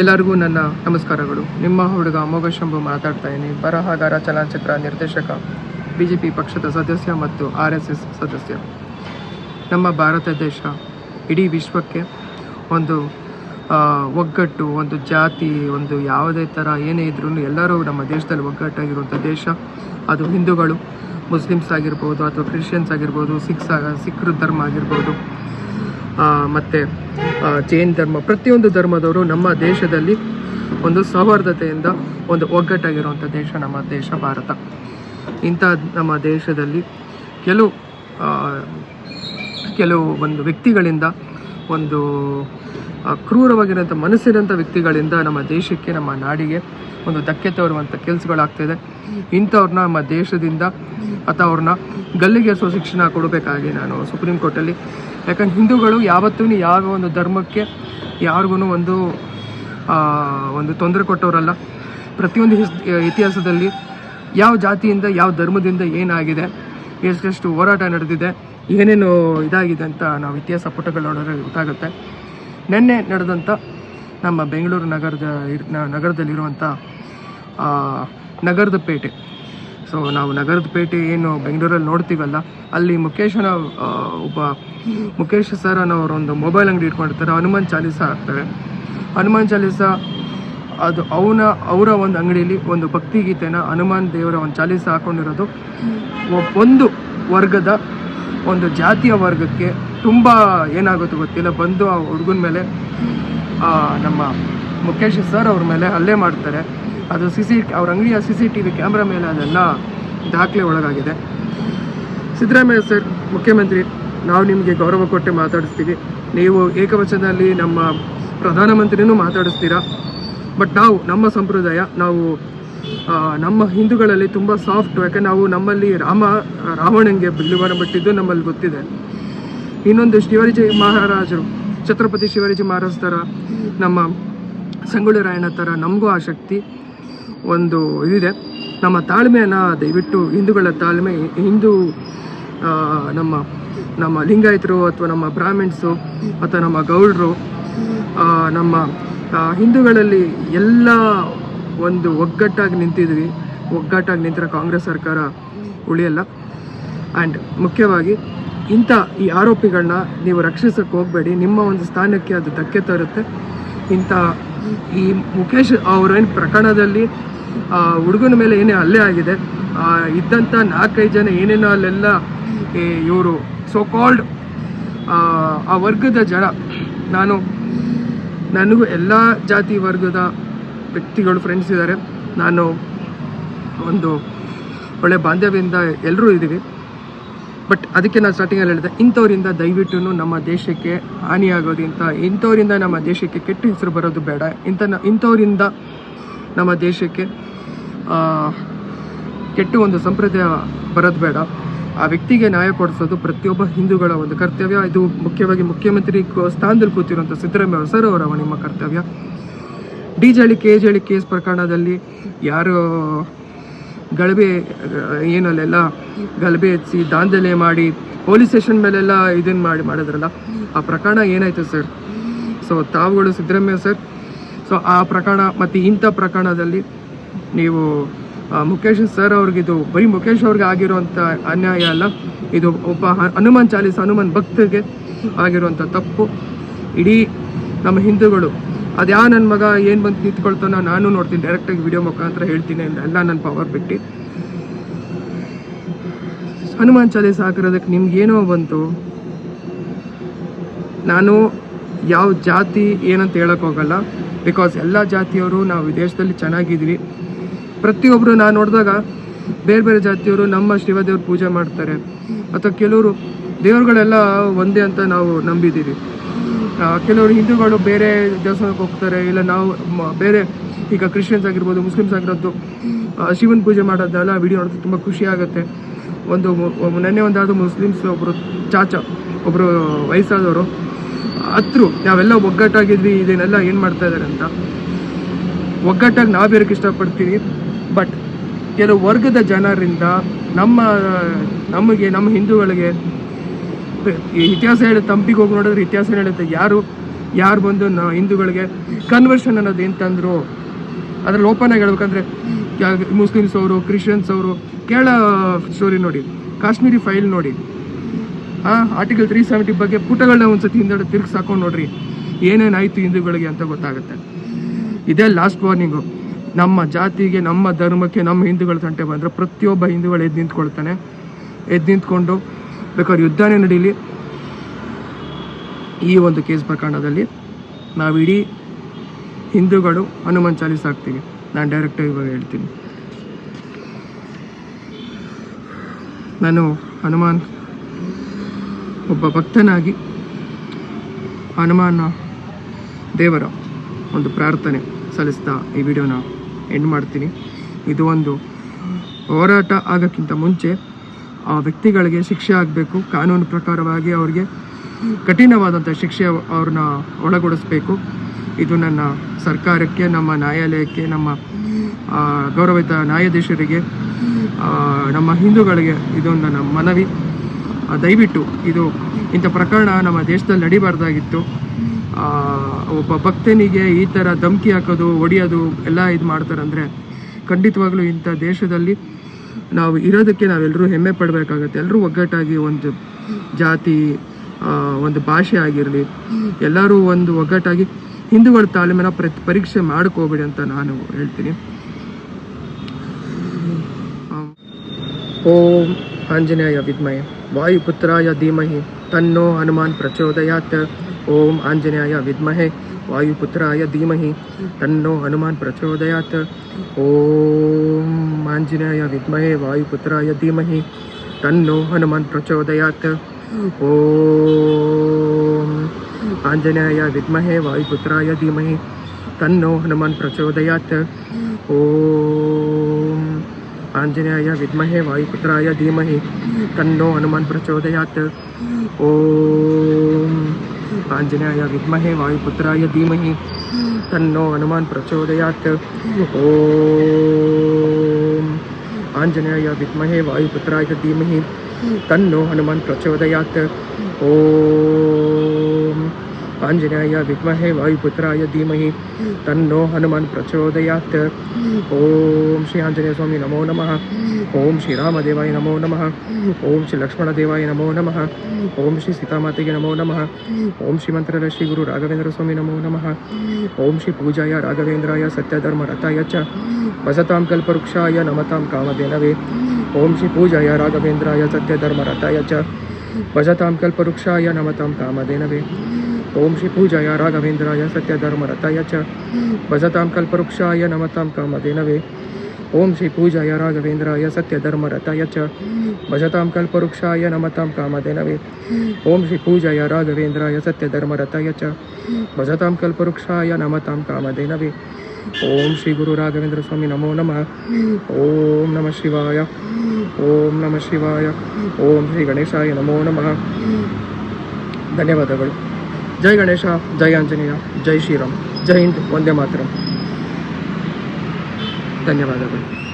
ಎಲ್ಲರಿಗೂ ನನ್ನ ನಮಸ್ಕಾರಗಳು. ನಿಮ್ಮ ಹುಡುಗ ಅಮೋಘ ಶಂಭು ಮಾತಾಡ್ತಾ ಇದ್ದೀನಿ. ಬರಹಗಾರ ಚಲನಚಿತ್ರ ನಿರ್ದೇಶಕ ಬಿ ಜೆ ಪಿ ಪಕ್ಷದ ಸದಸ್ಯ ಮತ್ತು ಆರ್ ಎಸ್ ಎಸ್ ಸದಸ್ಯ. ನಮ್ಮ ಭಾರತ ದೇಶ ಇಡೀ ವಿಶ್ವಕ್ಕೆ ಒಂದು ಒಗ್ಗಟ್ಟು, ಒಂದು ಜಾತಿ, ಒಂದು ಯಾವುದೇ ಥರ ಏನೇ ಇದ್ರೂ ಎಲ್ಲರೂ ನಮ್ಮ ದೇಶದಲ್ಲಿ ಒಗ್ಗಟ್ಟಾಗಿರುವಂಥ ದೇಶ. ಅದು ಹಿಂದೂಗಳು, ಮುಸ್ಲಿಮ್ಸ್ ಆಗಿರ್ಬೋದು ಅಥವಾ ಕ್ರಿಶ್ಚಿಯನ್ಸ್ ಆಗಿರ್ಬೋದು ಸಿಖ್ಸ್ ಆಗ ಸಿಖ್ರ ಧರ್ಮ ಆಗಿರ್ಬೋದು ಮತ್ತು ಜೈನ್ ಧರ್ಮ, ಪ್ರತಿಯೊಂದು ಧರ್ಮದವರು ನಮ್ಮ ದೇಶದಲ್ಲಿ ಒಂದು ಸೌಹಾರ್ದತೆಯಿಂದ ಒಂದು ಒಗ್ಗಟ್ಟಾಗಿರುವಂಥ ದೇಶ ನಮ್ಮ ದೇಶ ಭಾರತ. ಇಂಥ ನಮ್ಮ ದೇಶದಲ್ಲಿ ಕೆಲವು ಕೆಲವು ಒಂದು ವ್ಯಕ್ತಿಗಳಿಂದ ಒಂದು ಕ್ರೂರವಾಗಿರೋಂಥ ಮನಸ್ಸಿರೋಂಥ ವ್ಯಕ್ತಿಗಳಿಂದ ನಮ್ಮ ದೇಶಕ್ಕೆ, ನಮ್ಮ ನಾಡಿಗೆ ಒಂದು ಧಕ್ಕೆ ತೋರುವಂಥ ಕೆಲಸಗಳಾಗ್ತಿದೆ. ಇಂಥವ್ರನ್ನ ನಮ್ಮ ದೇಶದಿಂದ ಅಥವಾ ಅವ್ರನ್ನ ಗಲ್ಲಿಗೆ ಸೊ ಶಿಕ್ಷಣ ಕೊಡಬೇಕಾಗಿ ನಾನು ಸುಪ್ರೀಂ ಕೋರ್ಟಲ್ಲಿ ಯಾಕಂದ್ರೆ ಹಿಂದೂಗಳು ಯಾವತ್ತೂ ಯಾವ ಒಂದು ಧರ್ಮಕ್ಕೆ ಯಾರಿಗೂ ಒಂದು ಒಂದು ತೊಂದರೆ ಕೊಟ್ಟವರಲ್ಲ. ಪ್ರತಿಯೊಂದು ಹಿಸ್, ಇತಿಹಾಸದಲ್ಲಿ ಯಾವ ಜಾತಿಯಿಂದ, ಯಾವ ಧರ್ಮದಿಂದ ಏನಾಗಿದೆ, ಎಷ್ಟೆಷ್ಟು ಹೋರಾಟ ನಡೆದಿದೆ, ಏನೇನು ಇದಾಗಿದೆ ಅಂತ ನಾವು ಇತಿಹಾಸ ಪುಟಗಳು ನೋಡಿದ್ರೆ ಗೊತ್ತಾಗುತ್ತೆ. ನಿನ್ನೆ ನಡೆದಂಥ ನಮ್ಮ ಬೆಂಗಳೂರು ನಗರದ ನಗರದಲ್ಲಿರುವಂಥ ನಗರದ ಪೇಟೆ. ಸೊ ನಾವು ನಗರದ ಪೇಟೆ ಏನು ಬೆಂಗಳೂರಲ್ಲಿ ನೋಡ್ತೀವಲ್ಲ, ಅಲ್ಲಿ ಮುಖೇಶನ ಒಬ್ಬ ಮುಖೇಶ್ ಸರ್ ಅನ್ನೋರು ಒಂದು ಮೊಬೈಲ್ ಅಂಗಡಿ ಇಟ್ಕೊಂಡಿರ್ತಾರೆ. ಹನುಮಾನ್ ಚಾಲೀಸ ಹಾಕ್ತಾರೆ. ಹನುಮಾನ್ ಚಾಲೀಸ, ಅದು ಅವನ, ಅವರ ಒಂದು ಅಂಗಡಿಯಲ್ಲಿ ಒಂದು ಭಕ್ತಿಗೀತೆನ ಹನುಮಾನ್ ದೇವರ ಒಂದು ಚಾಲೀಸ ಹಾಕೊಂಡಿರೋದು. ಒಂದು ವರ್ಗದ ಒಂದು ಜಾತಿಯ ವರ್ಗಕ್ಕೆ ತುಂಬ ಏನಾಗುತ್ತೋ ಗೊತ್ತಿಲ್ಲ. ಬಂದು ಆ ಹುಡುಗನ ಮೇಲೆ ನಮ್ಮ ಮುಖೇಶ್ ಸರ್ ಅವ್ರ ಮೇಲೆ ಹಲ್ಲೆ ಮಾಡ್ತಾರೆ. ಅದು ಸಿ ಸಿ ಅವ್ರ ಅಂಗಡಿಯ C C T V camera ಮೇಲೆ ಅದೆಲ್ಲ ದಾಖಲೆ ಒಳಗಾಗಿದೆ. ಸಿದ್ದರಾಮಯ್ಯ ಸರ್, ಮುಖ್ಯಮಂತ್ರಿ, ನಾವು ನಿಮಗೆ ಗೌರವ ಕೊಟ್ಟು ಮಾತಾಡಿಸ್ತೀವಿ. ನೀವು ಏಕವಚನದಲ್ಲಿ ನಮ್ಮ ಪ್ರಧಾನಮಂತ್ರಿನೂ ಮಾತಾಡಿಸ್ತೀರಾ? ಬಟ್ ನಾವು, ನಮ್ಮ ಸಂಪ್ರದಾಯ, ನಾವು ನಮ್ಮ ಹಿಂದೂಗಳಲ್ಲಿ ತುಂಬ ಸಾಫ್ಟ್ ಯಾಕೆ ನಾವು ನಮ್ಮಲ್ಲಿ ರಾಮ, ರಾವಣಂಗೆ ಬಿಲ್ಲುವಾರ ಬಿಟ್ಟಿದ್ದು ನಮ್ಮಲ್ಲಿ ಗೊತ್ತಿದೆ. ಇನ್ನೊಂದು ಶಿವಾಜಿ ಮಹಾರಾಜರು, ಛತ್ರಪತಿ ಶಿವಾಜಿ ಮಹಾರಾಜ್ ಥರ, ನಮ್ಮ ಸಂಗೊಳ್ಳಿ ರಾಯಣ್ಣ ಥರ ನಮಗೂ ಆ ಶಕ್ತಿ. ಒಂದು ಇದಿದೆ. ನಮ್ಮ ತಾಳ್ಮೆಯನ್ನು ದಯವಿಟ್ಟು ಹಿಂದೂಗಳ ತಾಳ್ಮೆ, ಹಿಂದೂ ನಮ್ಮ ನಮ್ಮ ಲಿಂಗಾಯತರು ಅಥವಾ ನಮ್ಮ ಬ್ರಾಹ್ಮಿಣ್ಸು ಅಥವಾ ನಮ್ಮ ಗೌಡರು ನಮ್ಮ ಹಿಂದೂಗಳಲ್ಲಿ ಎಲ್ಲ ಒಂದು ಒಗ್ಗಟ್ಟಾಗಿ ನಿಂತಿದ್ವಿ. ಒಗ್ಗಟ್ಟಾಗಿ ನಿಂತಿರೋ ಕಾಂಗ್ರೆಸ್ ಸರ್ಕಾರ ಉಳಿಯಲ್ಲ. ಆ್ಯಂಡ್ ಮುಖ್ಯವಾಗಿ ಇಂಥ ಈ ಆರೋಪಿಗಳನ್ನ ನೀವು ರಕ್ಷಿಸೋಕ್ಕೆ ಹೋಗಬೇಡಿ. ನಿಮ್ಮ ಒಂದು ಸ್ಥಾನಕ್ಕೆ ಅದು ಧಕ್ಕೆ ತರುತ್ತೆ. ಇಂಥ ಈ ಮುಖೇಶ್ ಅವರೇನು ಪ್ರಕರಣದಲ್ಲಿ, ಆ, ಹುಡುಗನ ಮೇಲೆ ಏನೇ ಹಲ್ಲೆ ಆಗಿದೆ ಇದ್ದಂಥ ನಾಲ್ಕೈದು ಜನ ಏನೇನೋ ಅಲ್ಲೆಲ್ಲ ಇವರು ಸೋ ಕಾಲ್ಡ್ ಆ ವರ್ಗದ ಜನ, ನಾನು, ನನಗೂ ಎಲ್ಲ ಜಾತಿ ವರ್ಗದ ವ್ಯಕ್ತಿಗಳು ಫ್ರೆಂಡ್ಸ್ ಇದ್ದಾರೆ. ನಾನು ಒಂದು ಒಳ್ಳೆ ಬಾಂಧವ್ಯದಿಂದ ಎಲ್ಲರೂ ಇದ್ದೀವಿ. ಬಟ್ ಅದಕ್ಕೆ ನಾನು ಸ್ಟಾರ್ಟಿಂಗಲ್ಲಿ ಹೇಳಿದೆ, ಇಂಥವರಿಂದ ದಯವಿಟ್ಟು ನಮ್ಮ ದೇಶಕ್ಕೆ ಹಾನಿಯಾಗೋದು ಇಂಥ, ಇಂಥವರಿಂದ ನಮ್ಮ ದೇಶಕ್ಕೆ ಕೆಟ್ಟ ಹೆಸರು ಬರೋದು ಬೇಡ. ಇಂಥ ಇಂಥವರಿಂದ ನಮ್ಮ ದೇಶಕ್ಕೆ ಕೆಟ್ಟ ಒಂದು ಸಂಪ್ರದಾಯ ಬರೋದು ಬೇಡ. ಆ ವ್ಯಕ್ತಿಗೆ ನ್ಯಾಯ ಕೊಡಿಸೋದು ಪ್ರತಿಯೊಬ್ಬ ಹಿಂದೂಗಳ ಒಂದು ಕರ್ತವ್ಯ. ಇದು ಮುಖ್ಯವಾಗಿ ಮುಖ್ಯಮಂತ್ರಿ ಸ್ಥಾನದಲ್ಲಿ ಕೂತಿರುವಂಥ ಸಿದ್ದರಾಮಯ್ಯ ಸರ್ ಅವರ ನಿಮ್ಮ ಕರ್ತವ್ಯ. ಡಿ ಜಳಿ ಕೆ ಜಳಿ ಕೇಸ್ ಪ್ರಕರಣದಲ್ಲಿ ಯಾರು ಗಲಭೆ ಏನಲ್ಲೆಲ್ಲ ಗಲಭೆ ಎತ್ತಿ ದಾಂಧಲೆ ಮಾಡಿ ಪೊಲೀಸ್ ಸ್ಟೇಷನ್ ಮೇಲೆಲ್ಲ ಇದನ್ನು ಮಾಡಿ ಮಾಡಿದ್ರಲ್ಲ, ಆ ಪ್ರಕರಣ ಏನಾಯ್ತು ಸರ್? ಸೊ ತಾವುಗಳು ಸಿದ್ದರಾಮಯ್ಯ ಸರ್ ಸೊ ಆ ಪ್ರಕರಣ ಮತ್ತು ಇಂಥ ಪ್ರಕರಣದಲ್ಲಿ ನೀವು ಮುಖೇಶ್ ಸರ್ ಅವ್ರಿಗಿದು ಬರೀ ಮುಖೇಶ್ ಅವ್ರಿಗೆ ಆಗಿರುವಂಥ ಅನ್ಯಾಯ ಅಲ್ಲ, ಇದು ಒಬ್ಬ ಹನುಮಾನ್ ಚಾಲೀಸ್, ಹನುಮಾನ್ ಭಕ್ತಗೆ ಆಗಿರುವಂಥ ತಪ್ಪು. ಇಡೀ ನಮ್ಮ ಹಿಂದೂಗಳು ಅದ್ಯಾ ನನ್ನ ಮಗ ಏನು ಬಂದು ನಿಂತ್ಕೊಳ್ತಾನೋ ನಾನು ನೋಡ್ತೀನಿ ಡೈರೆಕ್ಟಾಗಿ ವಿಡಿಯೋ ಮುಖಾಂತರ ಹೇಳ್ತೀನಿ ಎಲ್ಲ ನನ್ನ ಪವರ್ ಬಿಟ್ಟು. ಹನುಮಾನ್ ಚಾಲೀಸ್ ಹಾಕಿರೋದಕ್ಕೆ ನಿಮ್ಗೇನೋ ಬಂತು? ನಾನು ಯಾವ ಜಾತಿ ಏನಂತ ಹೇಳಕ್ ಹೋಗಲ್ಲ. ಬಿಕಾಸ್ ಎಲ್ಲ ಜಾತಿಯವರು ನಾವು ವಿದೇಶದಲ್ಲಿ ಚೆನ್ನಾಗಿದ್ವಿ. ಪ್ರತಿಯೊಬ್ಬರು ನಾನು ನೋಡಿದಾಗ ಬೇರೆ ಬೇರೆ ಜಾತಿಯವರು ನಮ್ಮ ಶಿವದೇವ್ರ ಪೂಜೆ ಮಾಡ್ತಾರೆ. ಅಥವಾ ಕೆಲವರು ದೇವರುಗಳೆಲ್ಲ ಒಂದೇ ಅಂತ ನಾವು ನಂಬಿದ್ದೀವಿ. ಕೆಲವರು ಹಿಂದೂಗಳು ಬೇರೆ ದೇವಸ್ಥಾನಕ್ಕೆ ಹೋಗ್ತಾರೆ, ಇಲ್ಲ ನಾವು ಬೇರೆ ಈಗ ಕ್ರಿಶ್ಚಿಯನ್ಸ್ ಆಗಿರ್ಬೋದು ಮುಸ್ಲಿಮ್ಸ್ ಆಗಿರೋದು ಶಿವನ ಪೂಜೆ ಮಾಡೋದೆಲ್ಲ ವಿಡಿಯೋ ನೋಡಿದ್ರೆ ತುಂಬ ಖುಷಿ ಆಗುತ್ತೆ. ಒಂದು ನೆನ್ನೆ ಒಂದಾದ ಮುಸ್ಲಿಮ್ಸ್ ಒಬ್ಬರು ಚಾಚ ಒಬ್ಬರು ವಯಸ್ಸಾದವರು, ಹತ್ರು, ನಾವೆಲ್ಲ ಒಗ್ಗಟ್ಟಾಗಿದ್ವಿ, ಇದನ್ನೆಲ್ಲ ಏನು ಮಾಡ್ತಾ ಇದ್ದಾರೆ ಅಂತ. ಒಗ್ಗಟ್ಟಾಗಿ ನಾವಿರಕ್ಕೆ ಇಷ್ಟಪಡ್ತೀವಿ ಬಟ್ ಕೆಲವು ವರ್ಗದ ಜನರಿಂದ ನಮ್ಮ, ನಮಗೆ, ನಮ್ಮ ಹಿಂದೂಗಳಿಗೆ ಇತಿಹಾಸ ಹೇಳಿ ತಂಪಿಗೆ ಹೋಗಿ ನೋಡಿದ್ರೆ ಇತಿಹಾಸ ಹೇಳುತ್ತೆ. ಯಾರು ಯಾರು ಬಂದು ಹಿಂದೂಗಳಿಗೆ ಕನ್ವರ್ಷನ್ ಅನ್ನೋದು ಏನು ತಂದರು? ಅದ್ರಲ್ಲಿ ಓಪನ್ ಆಗಿ ಹೇಳ್ಬೇಕಂದ್ರೆ ಮುಸ್ಲಿಮ್ಸ್ ಅವರು ಕ್ರಿಶ್ಚಿಯನ್ಸ್ ಅವರು ಕೇರಳ ಸ್ಟೋರಿ ನೋಡಿ. ಕಾಶ್ಮೀರಿ ಫೈಲ್ ನೋಡಿ. ಆರ್ಟಿಕಲ್ ತ್ರೀ ಸೆವೆಂಟಿ ಬಗ್ಗೆ ಪುಟಗಳನ್ನ ಒಂದ್ಸತಿ ಹಿಂದೆಡೆ ತಿರ್ಗಿ ಹಾಕೊಂಡು ನೋಡ್ರಿ. ಏನೇನಾಯ್ತು ಹಿಂದೂಗಳಿಗೆ ಅಂತ ಗೊತ್ತಾಗುತ್ತೆ. ಇದೇ ಲಾಸ್ಟ್ ವಾರ್ನಿಂಗು ನಮ್ಮ ಜಾತಿಗೆ, ನಮ್ಮ ಧರ್ಮಕ್ಕೆ, ನಮ್ಮ ಹಿಂದೂಗಳ ತಂಟೆ ಬಂದರೆ ಪ್ರತಿಯೊಬ್ಬ ಹಿಂದೂಗಳು ಎದ್ದು ನಿಂತ್ಕೊಳ್ತಾನೆ. ಎದ್ದು ನಿಂತ್ಕೊಂಡು ಬೇಕಾದ್ರೆ ಯುದ್ಧನೇ ನಡೀಲಿ. ಈ ಒಂದು ಕೇಸ್ ಪ್ರಕರಣದಲ್ಲಿ ನಾವು ಇಡೀ ಹಿಂದೂಗಳು ಹನುಮಾನ್ ಚಾಲೀಸ್ ಹಾಕ್ತೀವಿ. ನಾನು ಡೈರೆಕ್ಟಾಗಿ ಇವಾಗ ಹೇಳ್ತೀನಿ. ನಾನು ಹನುಮಾನ್ ಒಬ್ಬ ಭಕ್ತನಾಗಿ ಹನುಮಾನ ದೇವರ ಒಂದು ಪ್ರಾರ್ಥನೆ ಸಲ್ಲಿಸ್ತಾ ಈ ವಿಡಿಯೋನ ಎಂಡ್ ಮಾಡ್ತೀನಿ. ಇದು ಒಂದು ಹೋರಾಟ ಆಗೋಕ್ಕಿಂತ ಮುಂಚೆ ಆ ವ್ಯಕ್ತಿಗಳಿಗೆ ಶಿಕ್ಷೆ ಆಗಬೇಕು, ಕಾನೂನು ಪ್ರಕಾರವಾಗಿ ಅವ್ರಿಗೆ ಕಠಿಣವಾದಂಥ ಶಿಕ್ಷೆ ಅವ್ರನ್ನ ಒಳಗೊಡಿಸ್ಬೇಕು. ಇದು ನನ್ನ ಸರ್ಕಾರಕ್ಕೆ, ನಮ್ಮ ನ್ಯಾಯಾಲಯಕ್ಕೆ, ನಮ್ಮ ಗೌರವಿತ ನ್ಯಾಯಾಧೀಶರಿಗೆ ನಮ್ಮ ಹಿಂದೂಗಳಿಗೆ ಇದು ನನ್ನ ಮನವಿ. ದಯವಿಟ್ಟು ಇದು ಇಂಥ ಪ್ರಕರಣ ನಮ್ಮ ದೇಶದಲ್ಲಿ ನಡಿಬಾರ್ದಾಗಿತ್ತು. ಒಬ್ಬ ಭಕ್ತನಿಗೆ ಈ ಥರ ಧಮಕಿ ಹಾಕೋದು, ಹೊಡಿಯೋದು, ಎಲ್ಲ ಇದು ಮಾಡ್ತಾರಂದರೆ ಖಂಡಿತವಾಗ್ಲೂ ಇಂಥ ದೇಶದಲ್ಲಿ ನಾವು ಇರೋದಕ್ಕೆ ನಾವೆಲ್ಲರೂ ಹೆಮ್ಮೆ ಪಡಬೇಕಾಗತ್ತೆ. ಎಲ್ಲರೂ ಒಗ್ಗಟ್ಟಾಗಿ ಒಂದು ಜಾತಿ ಒಂದು ಭಾಷೆ ಆಗಿರಲಿ, ಎಲ್ಲರೂ ಒಂದು ಒಗ್ಗಟ್ಟಾಗಿ ಹಿಂದೂಗಳ ತಾಳ್ಮೆನ ಪ್ರತಿ ಪರೀಕ್ಷೆ ಮಾಡ್ಕೋಬೇಡಿ ಅಂತ ನಾನು ಹೇಳ್ತೀನಿ. ಓಂ ಆಂಜನೇಯ ವಿದ್ಮಯ ವಾಯುಪುತ್ರಾಯ ಧೀಮಹಿ. ತನ್ನೋ ಹನುಮಾನ್ ಪ್ರಚೋದಯಾತ್. ಓಂ ಆಂಜನೇಯ ವಿದ್ಮಹೆ ವಾಯುಪುತ್ರಾಯ ಧೀಮಹಿ ತನ್ನೋ ಹನುಮಾನ್ ಪ್ರಚೋದಯಾತ್ ಓಂ ಆಂಜನೇಯ ವಿದ್ಮಹೆ ವಾಯುಪುತ್ರಾಯ ಧೀಮಹಿ ತನ್ನೋ ಹನುಮಾನ್ ಪ್ರಚೋದಯಾತ್ ಓಂ ಆಂಜನೇಯ ವಿದ್ಮಹೆ ವಾಯುಪುತ್ರಾಯ ಧೀಮಹಿ ತನ್ನೋ ಹನುಮಾನ್ ಪ್ರಚೋದಯಾತ್ ಓಂ ಆಂಜನೇಯ ವಿದ್ಮಹೆ ವಾಯುಪುತ್ರಾಯ ಧೀಮಹಿ ತನ್ನೋ ಹನುಮಾನ್ ಪ್ರಚೋದಯಾತ್ ಓಂ ಆಂಜನೇಯ ವಿದ್ಮಹೆ ವಾಯುಪುತ್ರಾಯ ಧೀಮಹಿ ತನ್ನೋ ಹನುಮಾನ್ ಪ್ರಚೋದಯಾತ್ ಓಂ ಆಂಜನೇಯ ವಿದ್ಮಹೆ ವಾಯುಪುತ್ರಾಯ ಧೀಮಹಿ ತನ್ನೋ ಹನುಮಾನ್ ಪ್ರಚೋದಯಾತ್ ಓಂ आंजनेय विमे वायुपुत्रा धीमह, तन्नो हनुमान प्रचोदया ॐ श्री आञ्जनेयस्वामी नमो नम। ओं श्रीरामदेवाय नमो नम। ओं श्री लक्ष्मणदेवाय नमो नम। ओं श्री सीतामाते नमो नम। ओं श्री मंत्र श्री गुरु राघवेंद्र स्वामी नमो नम। ओं श्री पूजा राघवेंद्रा सत्यधर्मरताय च। वसतां कल्पवृक्षाय नमतां कामधेनवे। ओं श्री पूजा राघवेंद्रा सत्यधर्मरताय च। भजतां नमता नमतां कामधेनवे। ಸತ್ಯಧರ್ಮ ರಥಾಯ ಚ ಭಜತಾಂ ಕಲ್ಪವೃಕ್ಷಾಯ ನಮತಾಂ ಕಾಮಧೇನವೇ ಓಂ ಶ್ರೀ ಪೂಜಾಯ ರಾಘವೇಂದ್ರಾಯ ಸತ್ಯಧರ್ಮ ರಥಾಯ ಚ ಭಜತಾಂ ಕಲ್ಪವೃಕ್ಷಾಯ ನಮತಾಂ ಕಾಮಧೇನವೇ ಓಂ ಶ್ರೀ ಪೂಜಾಯ ರಾಘವೇಂದ್ರಾಯ ಸತ್ಯಧರ್ಮ ರಥಾಯ ಚ ಭಜತಾಂ ಕಲ್ಪವೃಕ್ಷಾಯ ನಮತಾಂ ಕಾಮಧೇನವೇ ಓಂ ಶ್ರೀ ಪೂಜಾಯ ರಾಘವೇಂದ್ರಾಯ ಸತ್ಯಧರ್ಮ ರಥಾಯ ಚ ಭಜತಾಂ ಕಲ್ಪವೃಕ್ಷಾಯ ನಮತಾಂ ಕಾಮಧೇನವೇ ಓಂ ಶ್ರೀ ಗುರು ರಾಘವೇಂದ್ರ ಸ್ವಾಮಿ ನಮೋ ನಮಃ ಓಂ ನಮಃ ಶಿವಾಯ ಓಂ ನಮಃ ಶಿವಾಯ ಓಂ ಶ್ರೀ ಗಣೇಶಾಯ ನಮೋ ನಮಃ ಧನ್ಯವಾದಗಳು ಜೈ ಗಣೇಶ ಜೈ ಆಂಜನೇಯ ಜೈ ಶ್ರೀರಾಮ್ ಜೈ ಹಿಂದ್ ವಂದೇ ಮಾತರಂ ಧನ್ಯವಾದಗಳು